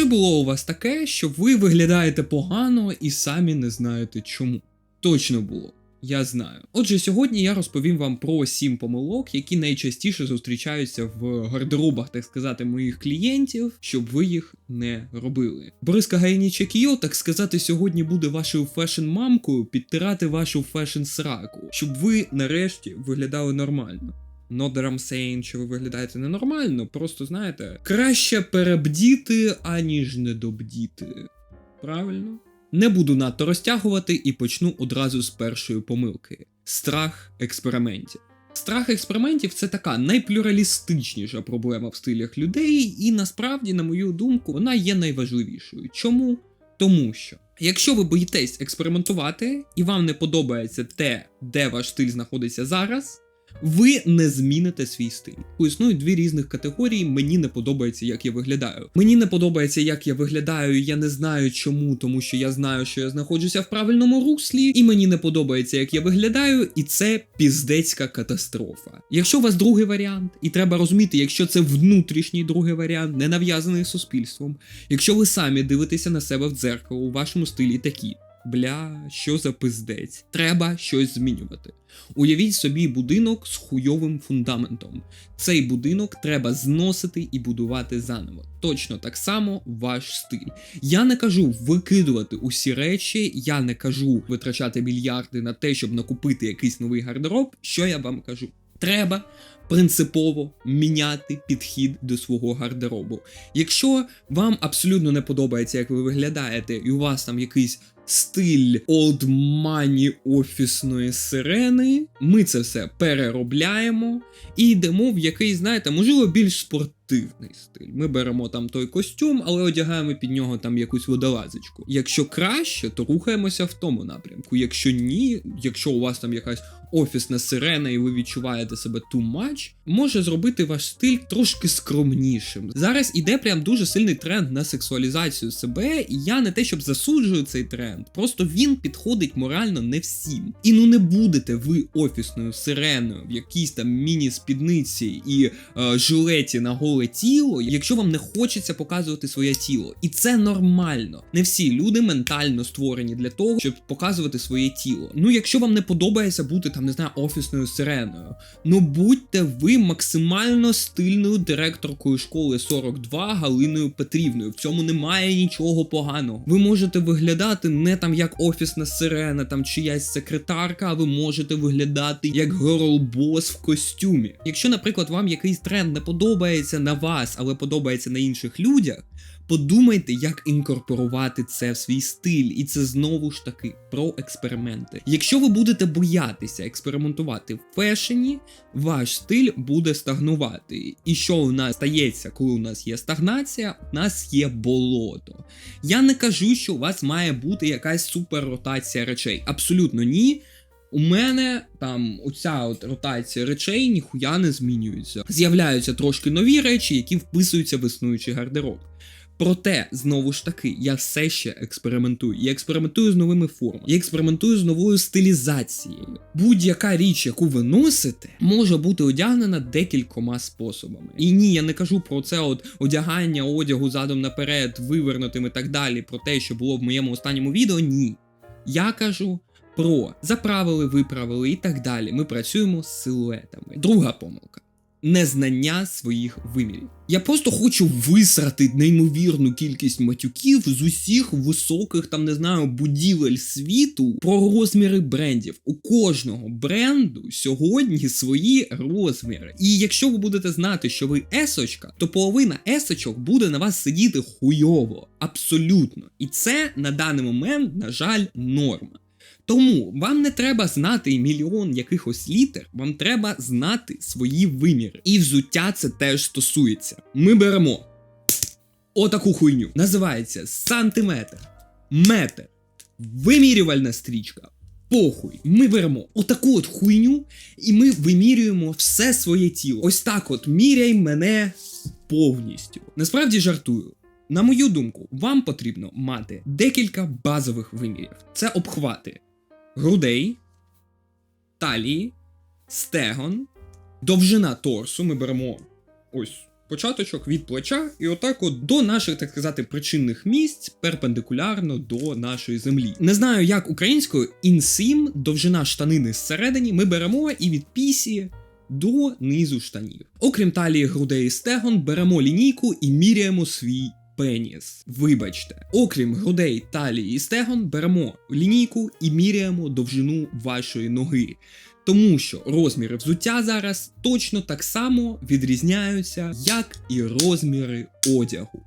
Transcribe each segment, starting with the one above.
Чи було у вас таке, що ви виглядаєте погано і самі не знаєте чому? Точно було. Я знаю. Отже, сьогодні я розповім вам про 7 помилок, які найчастіше зустрічаються в гардеробах, так сказати, моїх клієнтів, щоб ви їх не робили. Борис Кагаїні Кіо, так сказати, сьогодні буде вашою фешн-мамкою підтирати вашу фешн-сраку, щоб ви нарешті виглядали нормально. Not that I'm saying, що ви виглядаєте ненормально, просто знаєте, краще перебдіти, аніж недобдіти. Правильно? Не буду надто розтягувати і почну одразу з першої помилки: страх експериментів. Страх експериментів це така найплюралістичніша проблема в стилях людей, і насправді, на мою думку, вона є найважливішою. Чому? Тому що. Якщо ви боїтесь експериментувати і вам не подобається те, де ваш стиль знаходиться зараз, ви не зміните свій стиль. Існують дві різних категорії. Мені не подобається, як я виглядаю. Мені не подобається, як я виглядаю. Я не знаю чому, тому що я знаю, що я знаходжуся в правильному руслі, і мені не подобається, як я виглядаю, і це піздецька катастрофа. Якщо у вас другий варіант, і треба розуміти, якщо це внутрішній другий варіант, не нав'язаний суспільством, якщо ви самі дивитеся на себе в дзеркало у вашому стилі такі. Бля, що за пиздець? Треба щось змінювати. Уявіть собі будинок з хуйовим фундаментом. Цей будинок треба зносити і будувати заново. Точно так само ваш стиль. Я не кажу викидувати усі речі, я не кажу витрачати мільярди на те, щоб накупити якийсь новий гардероб. Що я вам кажу? Треба принципово міняти підхід до свого гардеробу. Якщо вам абсолютно не подобається, як ви виглядаєте, і у вас там якийсь стиль money офісної сирени, ми це все переробляємо і йдемо в якийсь, знаєте, можливо, більш спортивний стиль. Ми беремо там той костюм, але одягаємо під нього там якусь водолазочку. Якщо краще, то рухаємося в тому напрямку. Якщо ні, якщо у вас там якась офісна сирена, і ви відчуваєте себе too much, може зробити ваш стиль трошки скромнішим. Зараз іде прям дуже сильний тренд на сексуалізацію себе, і я не те, щоб засуджую цей тренд, просто він підходить морально не всім. І ну не будете ви офісною сиреною в якійсь там міні-спідниці і е, жилеті на голе тіло, якщо вам не хочеться показувати своє тіло. І це нормально. Не всі люди ментально створені для того, щоб показувати своє тіло. Ну, якщо вам не подобається бути там, не знаю, офісною сиреною, ну будьте ви максимально стильною директоркою школи 42 Галиною Петрівною. В цьому немає нічого поганого. Ви можете виглядати не там як офісна сирена, там чиясь секретарка, а ви можете виглядати як герлбос в костюмі. Якщо, наприклад, вам якийсь тренд не подобається на вас, але подобається на інших людях. Подумайте, як інкорпорувати це в свій стиль, і це знову ж таки про експерименти. Якщо ви будете боятися експериментувати в фешені, ваш стиль буде стагнувати. І що у нас стається, коли у нас є стагнація, у нас є болото. Я не кажу, що у вас має бути якась суперротація речей. Абсолютно ні. У мене там оця от ротація речей ніхуя не змінюється. З'являються трошки нові речі, які вписуються в існуючий гардероб. Проте, знову ж таки, я все ще експериментую. Я експериментую з новими формами, я експериментую з новою стилізацією. Будь-яка річ, яку ви носите, може бути одягнена декількома способами. І ні, я не кажу про це от одягання одягу задом наперед, вивернутим і так далі, про те, що було в моєму останньому відео. Ні. Я кажу. Про заправили, виправили і так далі. Ми працюємо з силуетами. Друга помилка незнання своїх вимірів. Я просто хочу висрати неймовірну кількість матюків з усіх високих, там не знаю, будівель світу про розміри брендів. У кожного бренду сьогодні свої розміри. І якщо ви будете знати, що ви есочка, то половина есочок буде на вас сидіти хуйово. Абсолютно. І це на даний момент, на жаль, норма. Тому вам не треба знати мільйон якихось літер, вам треба знати свої виміри. І взуття це теж стосується. Ми беремо отаку хуйню. Називається сантиметр, метр, вимірювальна стрічка. Похуй, ми беремо отаку от хуйню, і ми вимірюємо все своє тіло. Ось так от міряй мене повністю. Насправді жартую. На мою думку, вам потрібно мати декілька базових вимірів. Це обхвати грудей, талії, стегон, довжина торсу. Ми беремо ось початочок від плеча, і отак от до наших, так сказати, причинних місць перпендикулярно до нашої землі. Не знаю, як українською інсім, довжина штанини зсередині, ми беремо і від пісі. До низу штанів. Окрім талії, грудей і стегон, беремо лінійку і міряємо свій пеніс. Вибачте, окрім грудей, талії і стегон, беремо лінійку і міряємо довжину вашої ноги. Тому що розміри взуття зараз точно так само відрізняються, як і розміри одягу.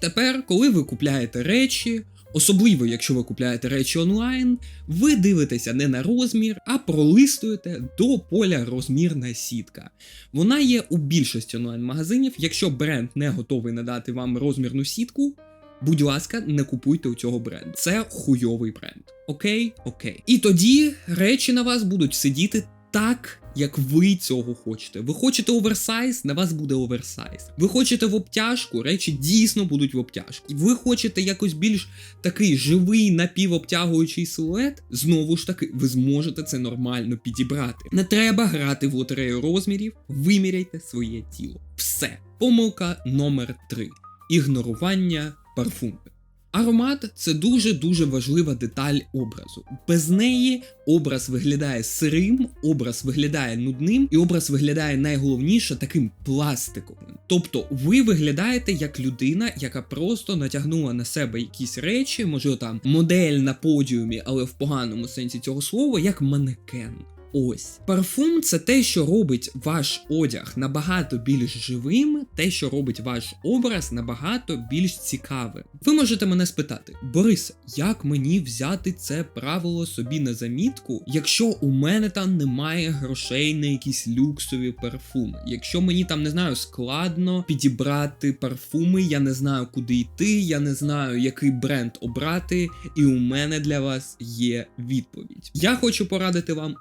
Тепер, коли ви купляєте речі, особливо якщо ви купляєте речі онлайн, ви дивитеся не на розмір, а пролистуєте до поля розмірна сітка. Вона є у більшості онлайн-магазинів. Якщо бренд не готовий надати вам розмірну сітку, будь ласка, не купуйте у цього бренду. Це хуйовий бренд. Окей? Окей. І тоді речі на вас будуть сидіти так. Як ви цього хочете. Ви хочете оверсайз, на вас буде оверсайз. Ви хочете в обтяжку, речі дійсно будуть в обтяжку. Ви хочете якось більш такий живий напівобтягуючий силует, знову ж таки, ви зможете це нормально підібрати. Не треба грати в лотерею розмірів, виміряйте своє тіло. Все. Помилка номер 3. Ігнорування парфумів. Аромат це дуже-дуже важлива деталь образу. Без неї образ виглядає сирим, образ виглядає нудним, і образ виглядає найголовніше таким пластиковим. Тобто ви виглядаєте як людина, яка просто натягнула на себе якісь речі, може там модель на подіумі, але в поганому сенсі цього слова, як манекен. Ось парфум це те, що робить ваш одяг набагато більш живим, те, що робить ваш образ набагато більш цікавим. Ви можете мене спитати, Борис, як мені взяти це правило собі на замітку, якщо у мене там немає грошей на якісь люксові парфуми? Якщо мені там не знаю складно підібрати парфуми, я не знаю, куди йти, я не знаю, який бренд обрати, і у мене для вас є відповідь. Я хочу порадити вам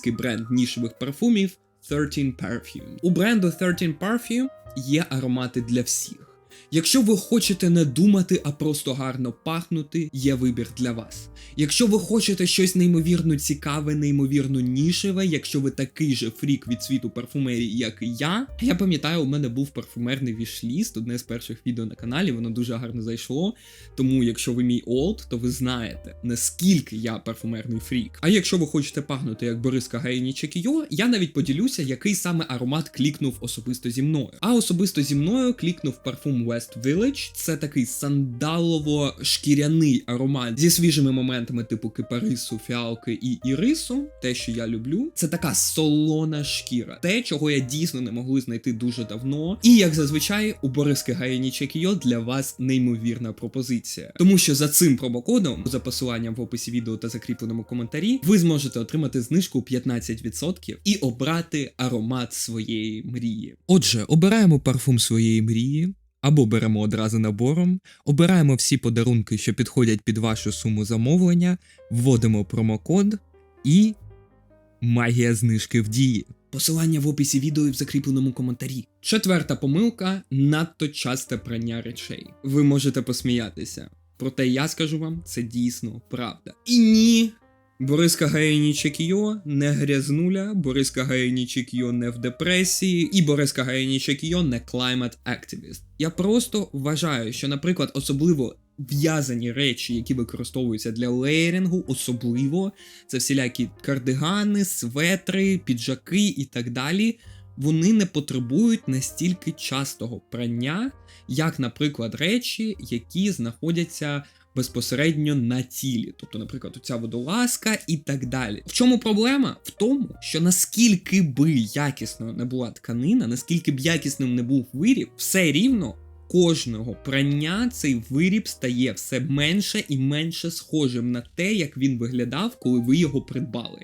український бренд нішевих парфумів 13 Perfume. У бренду 13 Perfume є аромати для всіх. Якщо ви хочете не думати, а просто гарно пахнути, є вибір для вас. Якщо ви хочете щось неймовірно цікаве, неймовірно нішеве, якщо ви такий же фрік від світу парфумерії, як і я. Я пам'ятаю, у мене був парфумерний вішліст, одне з перших відео на каналі, воно дуже гарно зайшло. Тому, якщо ви мій олд, то ви знаєте, наскільки я парфумерний фрік. А якщо ви хочете пахнути як Бориска Гаїні Чекіо, я навіть поділюся, який саме аромат клікнув особисто зі мною. А особисто зі мною клікнув парфум West Village. Це такий сандалово-шкіряний аромат зі свіжими моментами, типу кипарису, фіалки і ірису. Те, що я люблю, це така солона шкіра, те, чого я дійсно не могли знайти дуже давно. І як зазвичай, у Бориски Гаїні Чекіо для вас неймовірна пропозиція. Тому що за цим промокодом, за посиланням в описі відео та закріпленому коментарі, ви зможете отримати знижку 15% і обрати аромат своєї мрії. Отже, обираємо парфум своєї мрії. Або беремо одразу набором, обираємо всі подарунки, що підходять під вашу суму замовлення, вводимо промокод і магія знижки в дії. Посилання в описі відео і в закріпленому коментарі. Четверта помилка надто часте прання речей. Ви можете посміятися. Проте я скажу вам, це дійсно правда. І ні. Бориска Гаїні Чекіо не грязнуля, Бориска Гаїні Чекіо не в депресії, і Бориска Гаїні Чекіо не climate activist. Я просто вважаю, що, наприклад, особливо в'язані речі, які використовуються для леєрингу, особливо це всілякі кардигани, светри, піджаки і так далі. Вони не потребують настільки частого прання, як, наприклад, речі, які знаходяться безпосередньо на тілі, тобто, наприклад, оця водолазка і так далі. В чому проблема? В тому, що наскільки би якісною не була тканина, наскільки б якісним не був виріб, все рівно. Кожного прання цей виріб стає все менше і менше схожим на те, як він виглядав, коли ви його придбали.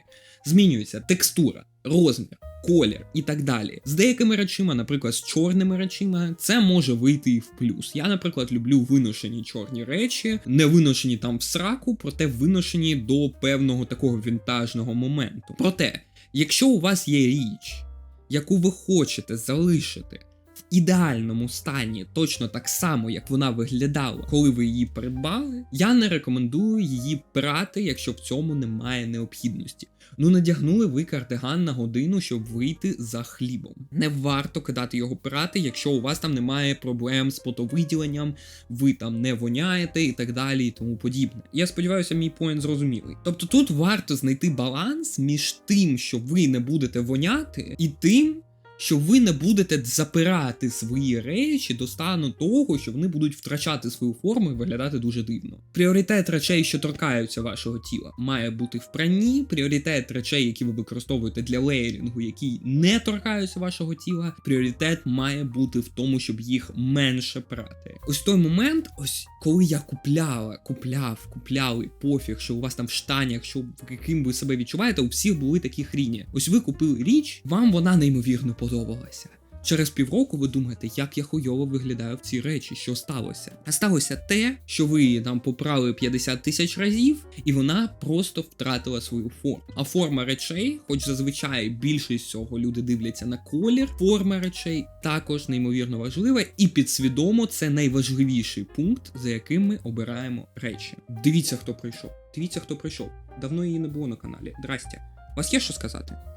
Змінюється текстура, розмір, колір і так далі. З деякими речима, наприклад, з чорними речима, це може вийти і в плюс. Я, наприклад, люблю виношені чорні речі, не виношені там в сраку, проте виношені до певного такого вінтажного моменту. Проте, якщо у вас є річ, яку ви хочете залишити ідеальному стані, точно так само, як вона виглядала, коли ви її придбали, я не рекомендую її прати, якщо в цьому немає необхідності. Ну, надягнули ви кардиган на годину, щоб вийти за хлібом. Не варто кидати його прати, якщо у вас там немає проблем з потовиділенням, ви там не воняєте і так далі, і тому подібне. Я сподіваюся, мій поінт зрозумілий. Тобто тут варто знайти баланс між тим, що ви не будете воняти, і тим, що ви не будете запирати свої речі до стану того, що вони будуть втрачати свою форму і виглядати дуже дивно. Пріоритет речей, що торкаються вашого тіла, має бути в пранні. Пріоритет речей, які ви використовуєте для леєрінгу, які не торкаються вашого тіла. Пріоритет має бути в тому, щоб їх менше прати. Ось той момент, ось коли я купляла, купляв, купляли, пофіг, що у вас там в штанях, що яким ви себе відчуваєте, у всіх були такі хріні. Ось ви купили річ, вам вона неймовірно подобалася. Через півроку ви думаєте, як я хуйово виглядаю в цій речі, що сталося. А сталося те, що ви її там попрали 50 тисяч разів, і вона просто втратила свою форму. А форма речей, хоч зазвичай більшість цього люди дивляться на колір, форма речей також неймовірно важлива, і підсвідомо це найважливіший пункт, за яким ми обираємо речі. Дивіться, хто прийшов. Дивіться, хто прийшов. Давно її не було на каналі. Здрасте. У вас є що сказати?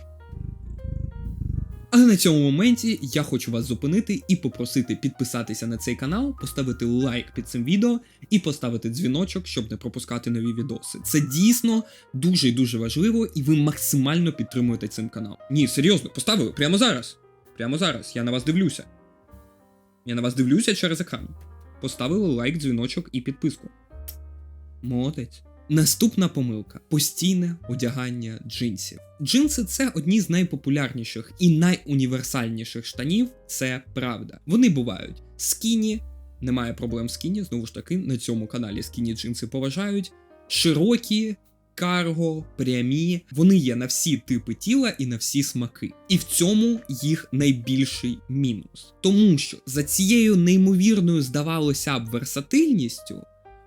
Але на цьому моменті я хочу вас зупинити і попросити підписатися на цей канал, поставити лайк під цим відео і поставити дзвіночок, щоб не пропускати нові відоси. Це дійсно дуже і дуже важливо, і ви максимально підтримуєте цим канал. Ні, серйозно, поставили прямо зараз. Прямо зараз. Я на вас дивлюся. Я на вас дивлюся через екран. Поставили лайк, дзвіночок і підписку. Молодець. Наступна помилка постійне одягання джинсів. Джинси це одні з найпопулярніших і найуніверсальніших штанів, це правда. Вони бувають скіні, немає проблем з скіні, знову ж таки, на цьому каналі скіні джинси поважають, широкі, карго, прямі. Вони є на всі типи тіла і на всі смаки. І в цьому їх найбільший мінус. Тому що за цією неймовірною, здавалося б, версатильністю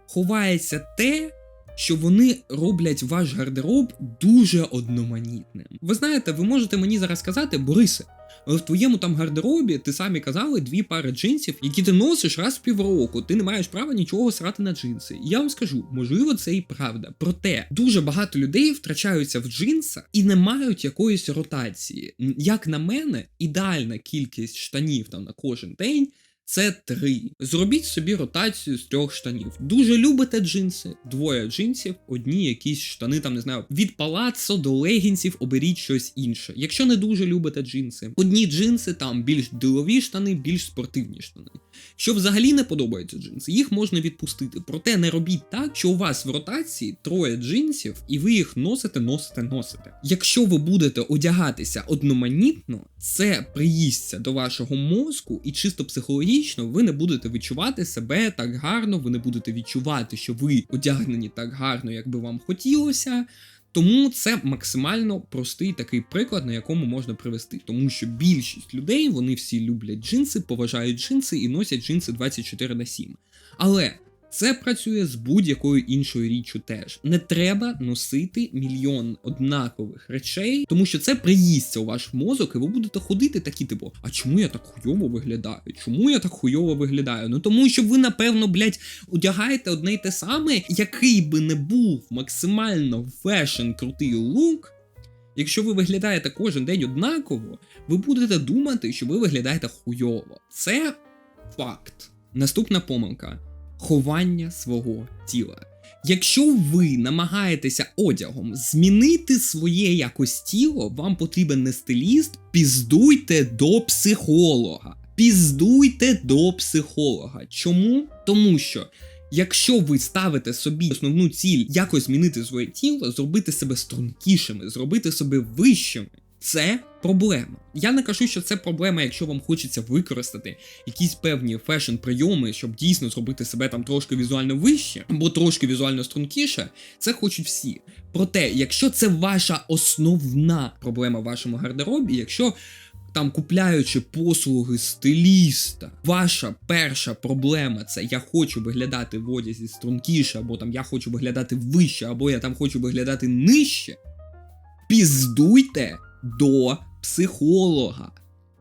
ховається те що вони роблять ваш гардероб дуже одноманітним. Ви знаєте, ви можете мені зараз сказати, Борисе, в твоєму там гардеробі ти самі казали дві пари джинсів, які ти носиш раз в півроку. Ти не маєш права нічого срати на джинси. І я вам скажу, можливо, це і правда. Проте дуже багато людей втрачаються в джинсах і не мають якоїсь ротації. Як на мене, ідеальна кількість штанів там на кожен день. Це три. Зробіть собі ротацію з трьох штанів. Дуже любите джинси, двоє джинсів, одні якісь штани, там не знаю, від палаццо до легінсів оберіть щось інше. Якщо не дуже любите джинси, одні джинси, там більш дилові штани, більш спортивні штани. Що взагалі не подобаються джинси, їх можна відпустити. Проте не робіть так, що у вас в ротації троє джинсів, і ви їх носите, носите, носите. Якщо ви будете одягатися одноманітно, це приїсться до вашого мозку, і чисто психологічно ви не будете відчувати себе так гарно, ви не будете відчувати, що ви одягнені так гарно, як би вам хотілося. Тому це максимально простий такий приклад, на якому можна привести. Тому що більшість людей вони всі люблять джинси, поважають джинси і носять джинси 24 на 7. Але це працює з будь-якою іншою річчю теж. Не треба носити мільйон однакових речей, тому що це приїсться у ваш мозок, і ви будете ходити такі, типу, а чому я так хуйово виглядаю? Чому я так хуйово виглядаю? Ну тому що ви, напевно, блядь, одягаєте одне й те саме, який би не був максимально фешн крутий лук. Якщо ви виглядаєте кожен день однаково, ви будете думати, що ви виглядаєте хуйово. Це факт. Наступна помилка ховання свого тіла. Якщо ви намагаєтеся одягом змінити своє якось тіло, вам потрібен не стиліст, піздуйте до психолога. Піздуйте до психолога. Чому? Тому що. Якщо ви ставите собі основну ціль якось змінити своє тіло, зробити себе стрункішими, зробити себе вищими, це проблема. Я не кажу, що це проблема, якщо вам хочеться використати якісь певні фешн-прийоми, щоб дійсно зробити себе там трошки візуально вище, або трошки візуально стрункіше, це хочуть всі. Проте, якщо це ваша основна проблема в вашому гардеробі, якщо там купляючи послуги стиліста, ваша перша проблема це я хочу виглядати в одязі стрункіше, або там я хочу виглядати вище, або я там хочу виглядати нижче. Піздуйте до психолога.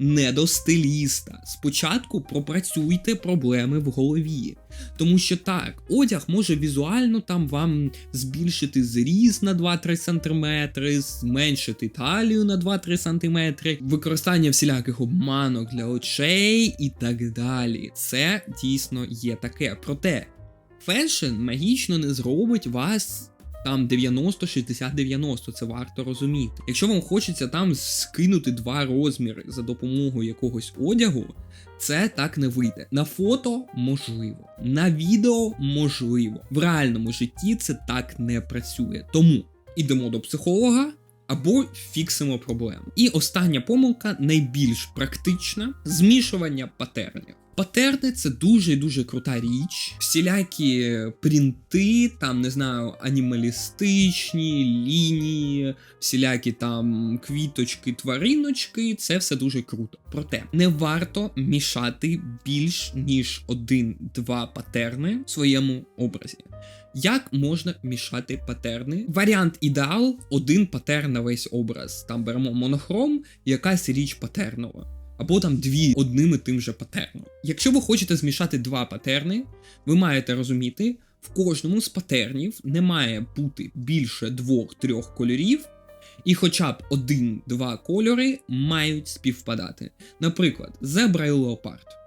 не до стиліста. Спочатку пропрацюйте проблеми в голові. Тому що так, одяг може візуально там вам збільшити зріст на 2-3 см, зменшити талію на 2-3 см, використання всіляких обманок для очей і так далі. Це дійсно є таке. Проте фешн магічно не зробить вас. Там 90, 60, 90, це варто розуміти. Якщо вам хочеться там скинути два розміри за допомогою якогось одягу, це так не вийде. На фото можливо, на відео можливо. В реальному житті це так не працює. Тому ідемо до психолога. Або фіксимо проблему. І остання помилка найбільш практична змішування патернів. Патерни це дуже дуже крута річ. Всілякі принти, там не знаю, анімалістичні лінії, всілякі там квіточки, твариночки. Це все дуже круто. Проте не варто мішати більш ніж один-два патерни в своєму образі. Як можна мішати патерни? Варіант ідеал один патерн на весь образ. Там беремо монохром, якась річ патернова. Або там дві одним і тим же патерном. Якщо ви хочете змішати два патерни, ви маєте розуміти, в кожному з патернів не має бути більше двох-трьох кольорів, і хоча б один-два кольори мають співпадати. Наприклад, зебра і леопард.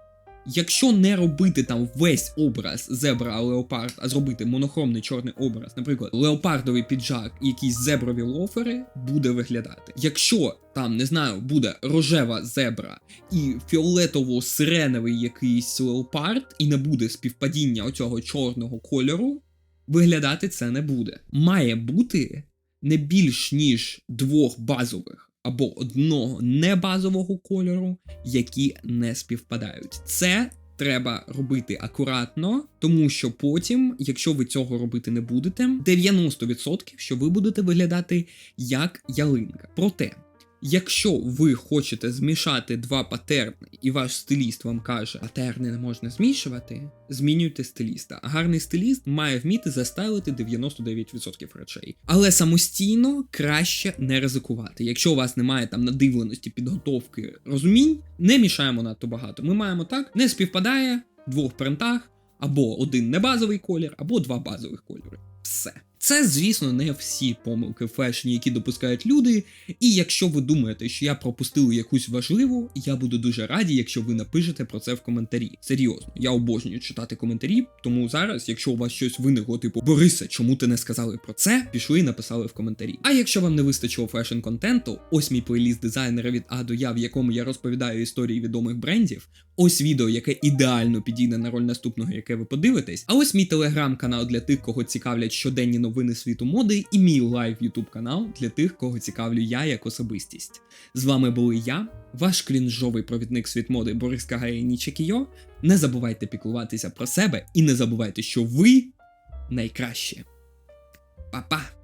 Якщо не робити там весь образ зебра леопард, а зробити монохромний чорний образ, наприклад, леопардовий піджак і якісь зеброві лофери, буде виглядати. Якщо там не знаю, буде рожева зебра і фіолетово-сиреневий якийсь леопард, і не буде співпадіння оцього чорного кольору, виглядати це не буде. Має бути не більш ніж двох базових або одного небазового кольору, які не співпадають. Це треба робити акуратно, тому що потім, якщо ви цього робити не будете, 90% що ви будете виглядати як ялинка. Проте. Якщо ви хочете змішати два патерни, і ваш стиліст вам каже, патерни не можна змішувати, змінюйте стиліста. Гарний стиліст має вміти застайлити 99% речей. Але самостійно краще не ризикувати. Якщо у вас немає там надивленості, підготовки, розумінь, не мішаємо надто багато. Ми маємо так, не співпадає в двох принтах, або один небазовий колір, або два базових кольори. Все. Це, звісно, не всі помилки фешні, які допускають люди. І якщо ви думаєте, що я пропустив якусь важливу, я буду дуже раді, якщо ви напишете про це в коментарі. Серйозно, я обожнюю читати коментарі, тому зараз, якщо у вас щось виникло, типу Борисе, чому ти не сказали про це? Пішли і написали в коментарі. А якщо вам не вистачило фешн контенту, ось мій плейліст дизайнера від А до Я, в якому я розповідаю історії відомих брендів. Ось відео, яке ідеально підійде на роль наступного, яке ви подивитесь. А ось мій телеграм-канал для тих, кого цікавлять щоденні новини світу моди, і мій лайв ютуб канал для тих, кого цікавлю я як особистість. З вами були я, ваш клінжовий провідник світ моди Борис Кагаєніч Кійо. Не забувайте піклуватися про себе і не забувайте, що ви найкраще. Па-па!